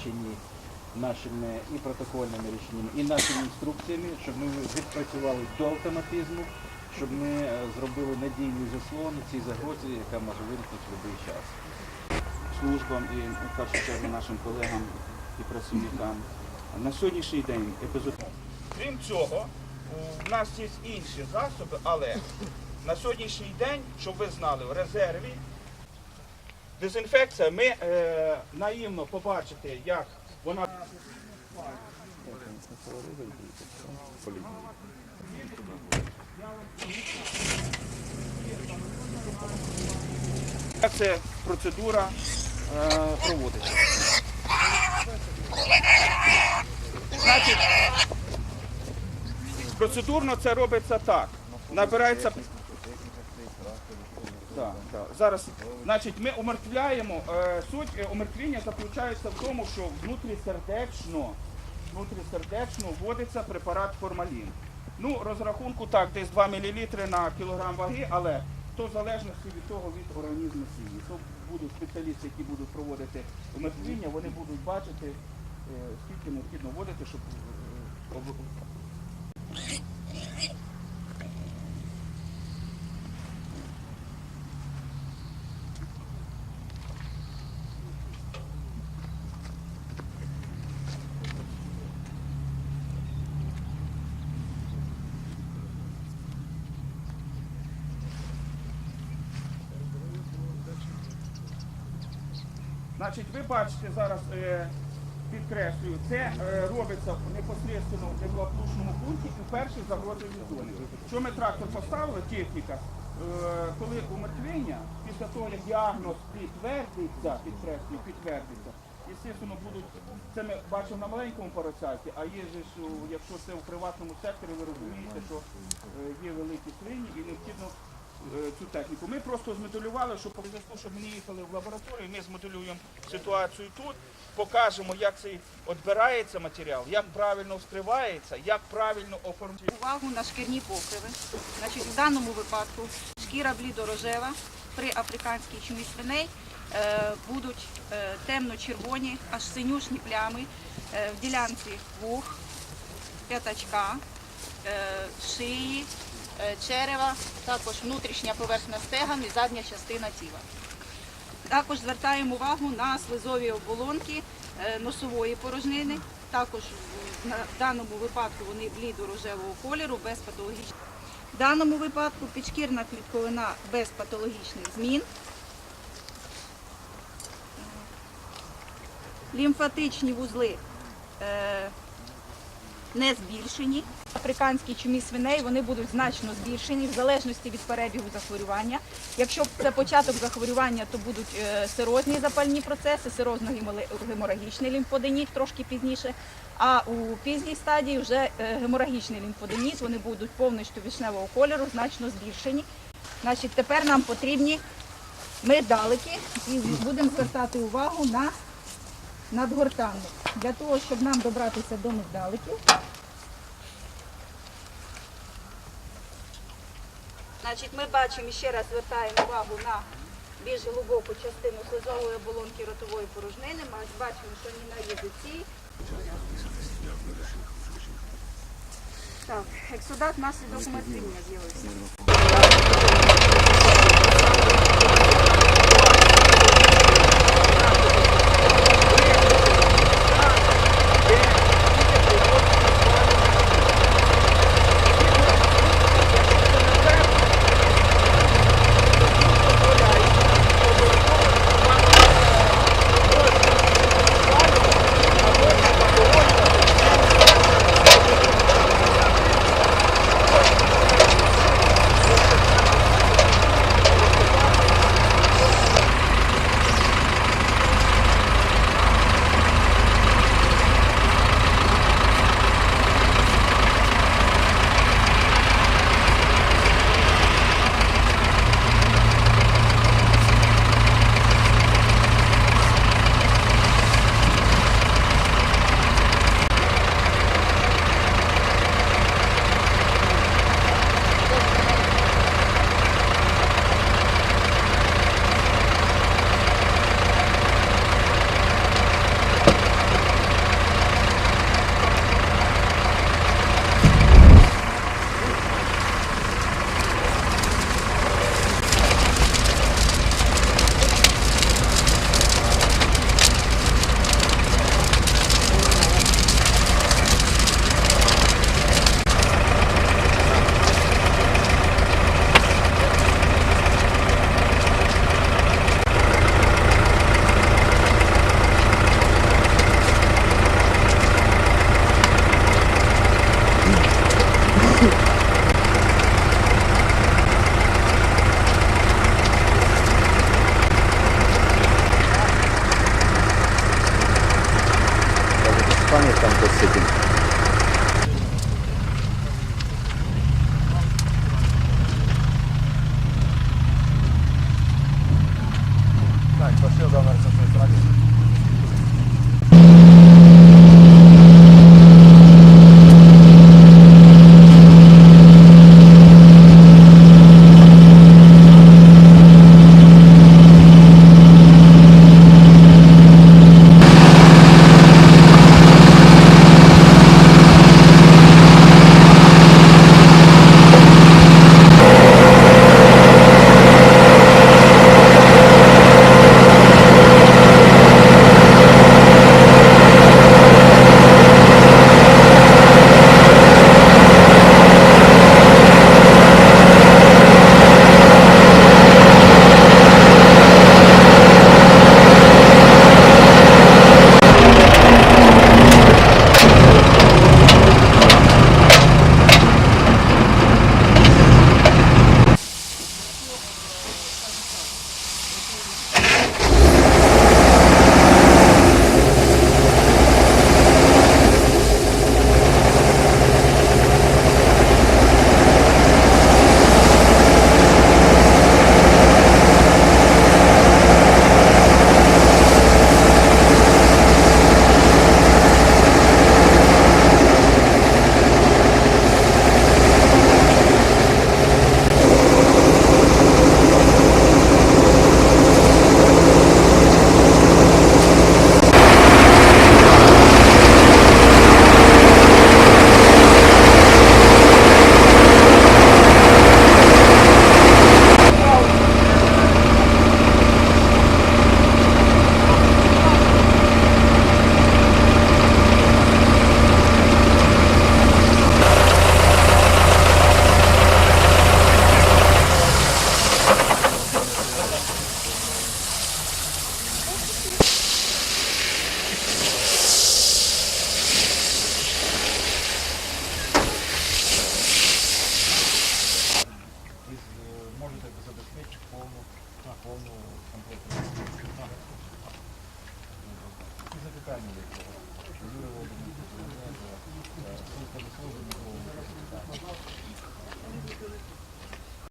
забезпечені нашими і протокольними рішеннями, і нашими інструкціями, щоб ми відпрацювали до автоматизму, щоб ми е, зробили надійний заслон цій загрозі, яка може виникнути в будь-який час. службам і в першу чергу нашим колегам і працівникам. На сьогоднішній день епізод. Крім цього, у нас є інші засоби, але на сьогоднішній день, щоб ви знали, в резерві дезінфекція, ми е, наївно побачите, як вона. Як ця процедура е, проводиться? Значить, процедурно це робиться так. Набирається. Так, так. Зараз, значить, ми умертвляємо. Е, суть е, умертвлення заключається в тому, що внутрісердечно, внутрісердечно вводиться препарат формалін. Ну, розрахунку так, десь 2 мл на кілограм ваги, але то в залежності від того від організму сім'ї. То будуть спеціалісти, які будуть проводити умертвлення, вони будуть бачити, е, скільки необхідно вводити, щоб е, об- Значить, ви бачите зараз, е, підкреслюю, це е, робиться непосередньо в теплоплушному пункті у першій загрозливій зоні. Що ми трактор поставили, техніка, е, коли умертвлення, після того, як діагноз підтвердиться, підкреслюю, підтвердиться, Естественно, будуть, це ми бачимо на маленькому поросяті, а є що якщо це у приватному секторі, ви розумієте, що є великі свині і необхідно цю техніку. Ми просто змоделювали, що зв'язку, щоб ми їхали в лабораторію, ми змоделюємо ситуацію тут, покажемо, як цей відбирається матеріал, як правильно вскривається, як правильно оформляється. увагу на шкірні покриви. Значить, в даному випадку шкіра блідорожева при африканській чумі свиней е, будуть е, темно-червоні, аж синюшні плями е, в ділянці вух, п'ятачка, е, шиї, е, черева, також внутрішня поверхня стеган і задня частина тіла. Також звертаємо увагу на слизові оболонки е, носової порожнини. Також в- даному випадку вони блідо-рожевого кольору без патологічних. В даному випадку підшкірна клітковина без патологічних змін. Лімфатичні вузли е, не збільшені. Африканські чумі свиней вони будуть значно збільшені в залежності від перебігу захворювання. Якщо це початок захворювання, то будуть е, сирозні запальні процеси, сирозно-геморагічний лімфоденіт трошки пізніше. А у пізній стадії вже е, геморагічний лімфоденіт, вони будуть повністю вишневого кольору, значно збільшені. Значить, тепер нам потрібні медалики і будемо звертати увагу на надгортанник. Для того, щоб нам добратися до мигдаликів, Значить, ми бачимо ще раз звертаємо увагу на більш глибоку частину слизової оболонки ротової порожнини. Ми бачимо, що вони на язиці. Так, ексудат наслідок умертвіння з'явився. çalışıyor kamerası. Hadi.